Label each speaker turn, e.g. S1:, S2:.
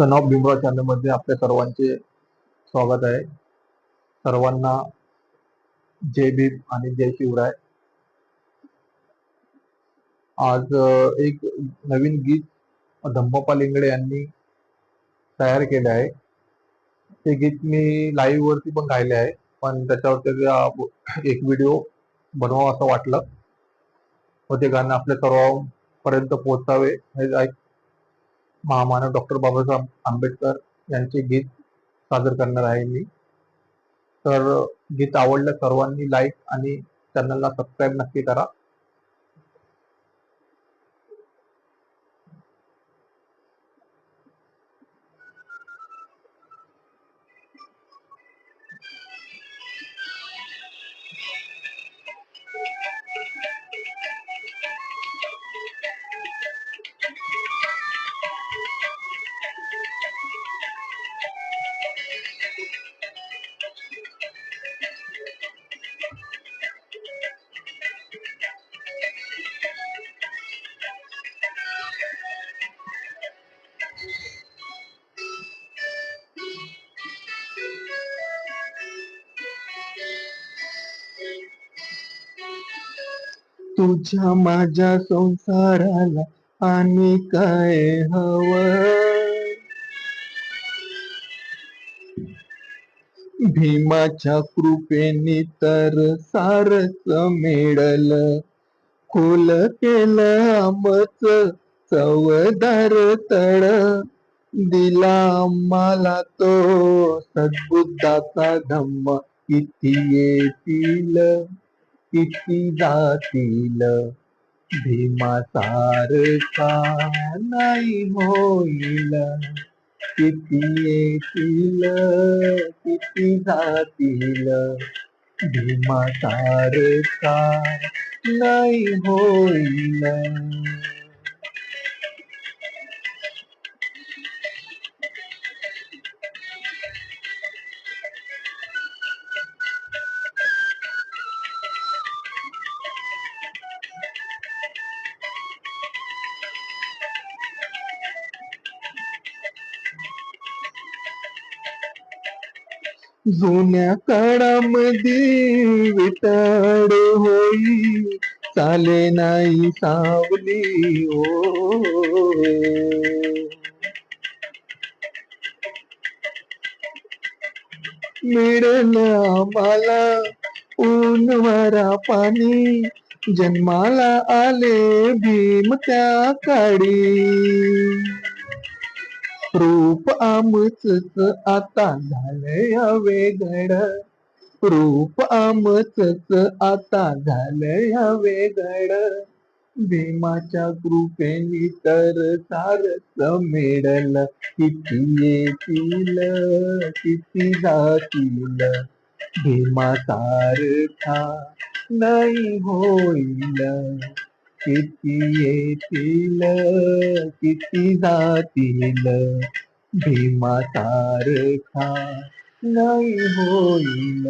S1: Son of Bhimrao चॅनलमध्ये आपल्या सर्वांचे स्वागत आहे. सर्वांना जय भीम आणि जय शिवराय. आज एक नवीन गीत धम्मप्पा लिंगडे यांनी तयार केले आहे. ते गीत मी लाईव्ह वरती पण गायले आहे पण त्याच्यावरती एक व्हिडिओ बनवावा असं वाटलं. व ते गाणं आपल्या सर्वांपर्यंत पोहोचावे हे महामानव डॉक्टर बाबासाहेब आंबेडकर यांचे गीत सादर करणार आहे मी. तर गीत आवडलं सर्वांनी लाईक आणि चॅनलला सबस्क्राईब नक्की करा. तुझ्या माझ्या संसाराला आणि काय हवं? भीमाच्या कृपेने तर सारस मिळल. खोल केलं आमच चवदार तळ. दिला आम्हाला तो सद्बुद्धाचा धम्म. किती येतील? किती जातील. भीमासारखा नाही होईल? किती येतील? किती जातील? भीमासारखा नाही होईल? जुन्या काळामध्ये विटाड होई चाले नाही सावली ओ. मिळेल आम्हाला ऊन वारा पाणी जन्माला आले भीम त्या काळी. रूप आमच आता झालंय वेगळ रूप आमच आता झालंय वेगळ भीमाच्या कृपेनी तर सारस मिळल किती येतील किती जातील. भीमा सारखा नाही होईल. किती येतील किती जातील? भीमा सारखा नाही होईल.